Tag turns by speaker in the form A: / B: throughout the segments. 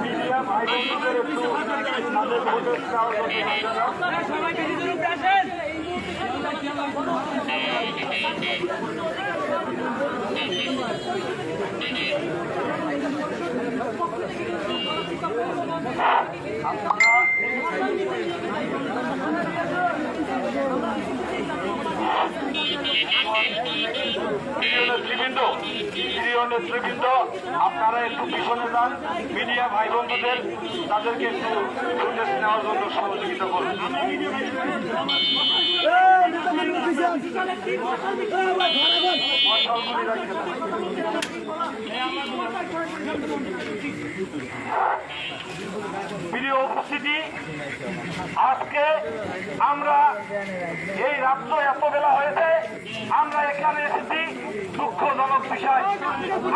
A: Media ভাই বোনদের একটু তাদের ভোটের চাওয়া দরকার।
B: সবাইকে নিজের উপরে আসেন
A: প্রিয় নেতৃবৃন্দ প্রিয় নেতৃবৃন্দ আপনারা একটু পিছনে যান। মিডিয়া ভাই বন্ধুদের তাদেরকে একটু নেওয়ার জন্য উপস্থিতি, আজকে আমরা এই রাত্র এত বেলা হয়েছে, আমরা এখানে এসেছি দুঃখজনক বিষয়।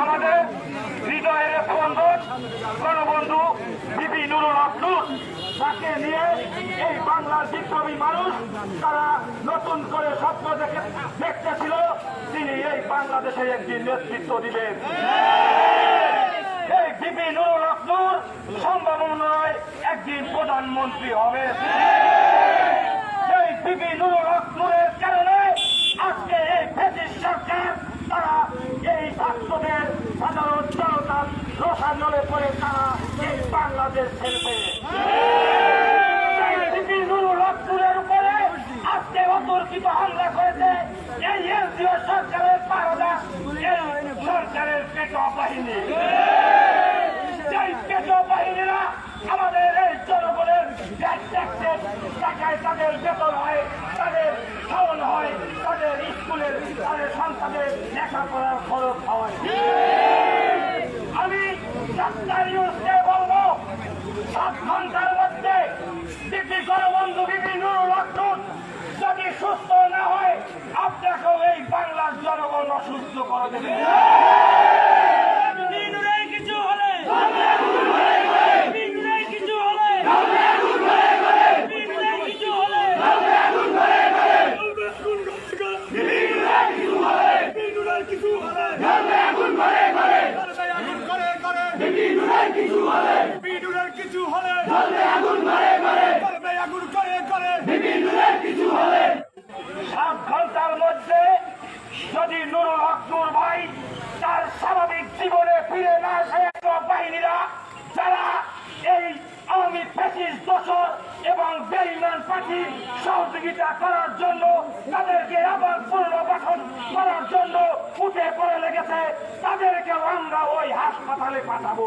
A: আমাদের হৃদয়ের বন্ধন গণবন্ধু বিপি নুরুল আব্দুল তাকে নিয়ে এই বাংলার বিপ্লবী মানুষ তারা নতুন করে স্বপ্ন দেখে দেখতেছিল, তিনি এই বাংলাদেশে একটি নেতৃত্ব দিবেন। এই বিপি নুরুল আব্দুল সম্ভাবনায় একদিন প্রধানমন্ত্রী হবে। এই বিপি নুরুল আব্দুলের কারণে আজকে এই ব্রিটিশ সরকার তারা এই ছাত্রদের সাধারণ জনতার রসানলে পড়ে তারা এই বাংলাদেশ ছেড়েছে এই বিপি নুরুল আব্দুলের উপরে আজকে অতর্কিত হামলা করেছে এই এনজিও সরকারের পারদা এই সরকারের পেটোয়া বাহিনী সেই পেটো বাহিনীরা আমাদের এই জনগণের ট্যাক্স ট্যাক্সের টাকায় তাদের বেতন হয়, তাদের খাওয়ান হয়, তাদের স্কুলের তাদের সন্তানের লেখাপড়ার খরচ হয়। আমি ডাক্তার ইউসকে বলব, সাত ঘণ্টার মধ্যে দিদি গণবন্ধু নুরুল আক্তুর যদি সুস্থ না হয়, আপনাকেও এই বাংলার জনগণ অসুস্থ করে দেবে
B: দিনুরের কিছু হলে দিনুরের কিছু হলে দিনুরের কিছু হলে দিনুরের কিছু হলে বিনুরের কিছু হলে আগুন করে। করে
A: সাত ঘণ্টার মধ্যে যদি নুরুল স্বাভাবিক জীবনে ফিরে না আসে এবং বেইমান সহযোগিতা করার জন্য তাদেরকে আবার পুনর্গঠন করার জন্য উঠে পড়ে লেগেছে, তাদেরকেও আমরা ওই হাসপাতালে পাঠাবো।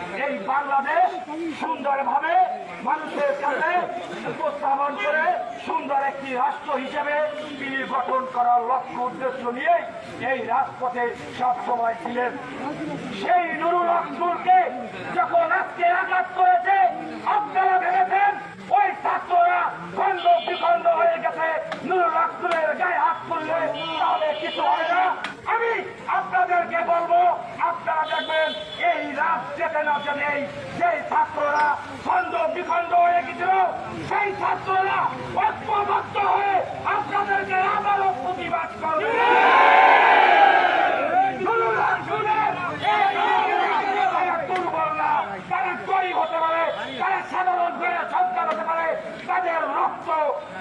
A: বাংলাদেশ সুন্দরভাবে মানুষের কাছে উপস্থাপন করে সুন্দর একটি রাষ্ট্র হিসেবে তিনি গঠন করার লক্ষ্য উদ্দেশ্য নিয়ে এই রাজপথে সব সময় ছিলেন। সেই নুরুল আকসুরকে যখন আজকে আঘাত করেছে আপনারা ভেবেছেন ওই ছাত্ররা খন্ড বিখণ্ড হয়ে গেছে নুরুল আকসুলের গায়ে হাত তুললে তাহলে কিছু হয় না আমি আপনাদেরকে বলব আপনারা দেখবেন এই রাত যেতে না যেতে এই সেই ছাত্ররা খন্ড বিখণ্ড হয়ে গেছিল সেই ছাত্ররা ঐক্যবদ্ধ হয়ে আপনাদেরকে আবারও প্রতিবাদ করবে। তাদের রক্ত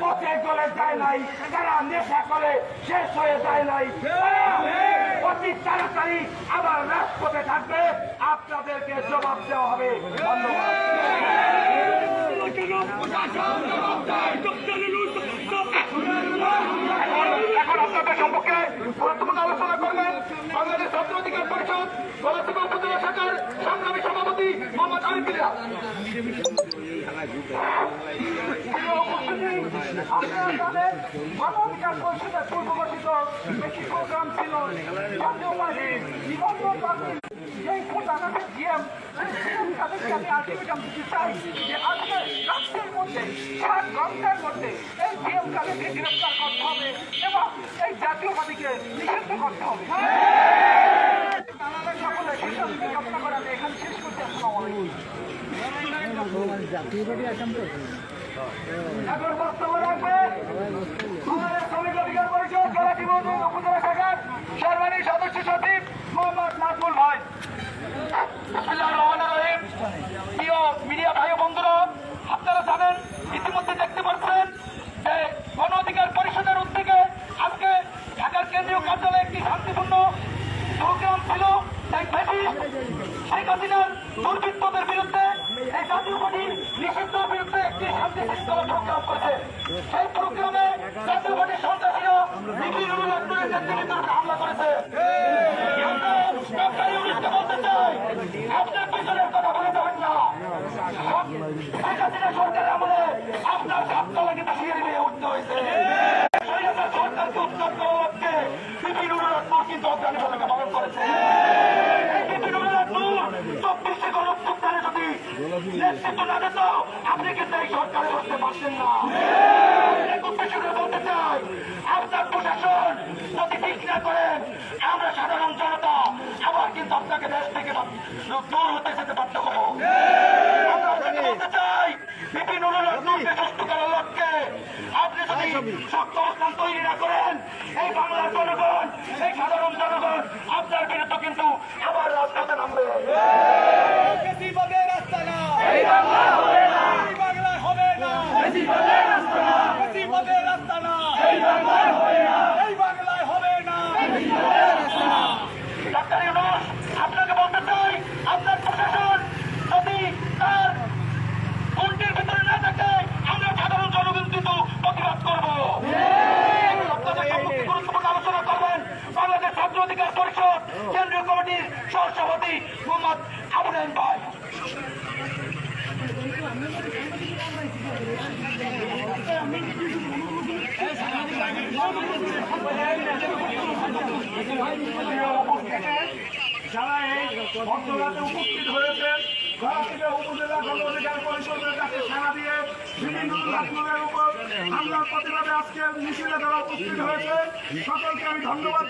A: পচে গলে যায় নাই, তারা নেশা করে, শেষ হয়ে যায় নাই। অতি তাড়াতাড়ি আবার রাজপথে থাকবে, আপনাদেরকে জবাব দেওয়া হবে। ধন্যবাদ। এখন আপনাদের সম্পর্কে গুরুত্বপূর্ণ আলোচনা করবেন বাংলাদেশ ছাত্র অধিকার পরিষদ গলাচিপা উপজেলা শাখার সংগ্রামী সভাপতি মোহাম্মদ আরিফ মানবাধিকার পরিষদের পূর্ব গঠিত একটি প্রোগ্রাম ছিল জাতীয় পার্টি পার্টি জিএম তাদেরকে আমি আলটিমেটাম করতে হবে এবং এই জাতীয়বাদীকে নিষিদ্ধ করতে হবে। সকলে সিদ্ধান্ত কামনা করে আমি এখানে শেষ করতে আসসালামু আলাইকুম। এখন বক্তব্য রাখবেন আমাদের শ্রমিক অধিকার পরিষদ, জেলা জীবন উপজেলা শাখার সদস্য সচিব মোহাম্মদ নাজমুল ভাই। ঢাকার কেন্দ্রীয় একটি শান্তিপূর্ণ প্রোগ্রাম ছিল শেখ হাসিনার দুর্বৃত্তদের বিরুদ্ধে এই! জাতীয় নিষিদ্ধের বিরুদ্ধে একটি শান্তি সেই প্রোগ্রামে জাতীয় পার্টির সন্ত্রাসীরা হামলা করেছে আমরা ডক্টর ইউনুসকে বলতে চাই আপনার পিছনের কথা বলে যাবেন না শেখ হাসিনা সরকারের আমলে আপনার কিন্তু সিঁড়ি নিয়ে উঠতে হয়েছে সরকারকে উত্তর দেওয়া হচ্ছে বিভিন্ন রকম কিন্তু অজ্ঞানী ভূমিকা পালন করেছে চব্বিশে গণপ্রস্থানে যদি নেতৃত্ব আমরা সাধারণ জনতা আবার কিন্তু আপনাকে দেশ থেকে দূর হতে যেতে বাধ্য হব আমরা আপনাকে বলতে চাই বিভিন্ন রকমকে সুস্থ করার লক্ষ্যে আপনি যদি শক্ত অবস্থান তৈরি না করেন। এই বাংলার জনগণ এই সাধারণ জনগণ আপনার বিরুদ্ধে কিন্তু আবার রাজপথে নামবে
B: বেশিরভাগের রাস্তা না
A: এই বাংলা হবে না
B: এই বাংলায় হবে না
A: বেশিরভাগের রাস্তা না
B: বেশিরভাগের রাস্তা না
A: এই বাংলায় হবে না
B: এই বাংলায় হবে না
A: ডাক্তার ইউনুস আপনাকে বলতে চাই আপনার প্রশাসন যদি তার কণ্ঠের ভিতরে না থাকে আমরা সাধারণ জনগণ কিন্তু প্রতিবাদ করব আপনাদের সম্পর্কে গুরুত্বপূর্ণ আলোচনা করবেন বাংলাদেশ ছাত্র অধিকার পরিষদ কেন্দ্রীয় কমিটির সহসভাপতি মোহাম্মদ আবু নাইম ভাই
B: যারা উপস্থিত হয়েছেন যারা থেকে উপজেলা গণ অধিকার পরিষদের কাছে দিয়ে বিভিন্ন রাজনীতির উপর হামলার প্রতিবাদে আজকে মিছিলে উপস্থিত হয়েছে সকলকে আমি ধন্যবাদ।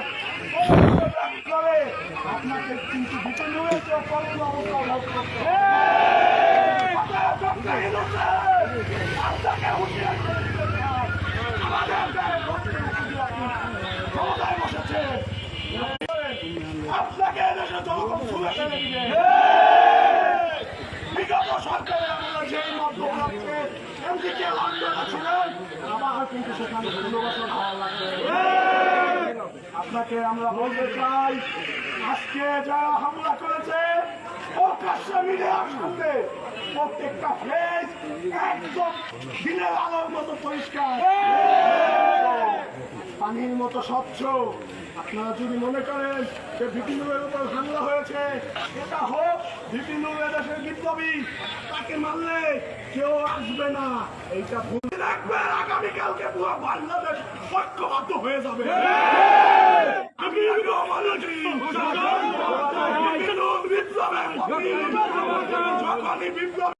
B: আপনাকে কিন্তু ভিতরে রয়েছে ইনু আপনাকে এদেশে জনগণ ছুঁড়ে ফেলে দিবে বিগত সরকারের আমলে যেই মধ্যপ্রাচ্যে এমদিকে লন্ডনে ছিলেন আবার কিন্তু সেখানে বছর ভালো লাগবে আপনাকে আমরা বলতে চাই, আজকে যারা হামলা করেছে প্রত্যেকটা ফেস একদম দিনের আলোর মতো পরিষ্কার। পানির মতো স্বচ্ছ। আপনারা যদি মনে করেন যে বিপিনুরের উপর হামলা হয়েছে এটা হোক বিপিনুর দেশের বিপ্লবী, তাকে মারলে কেউ আসবে না। এইটা ভুল রাখবেন, আগামীকালকে পুরো বাংলাদেশ ঐক্যবদ্ধ হয়ে যাবে। বিপ্লব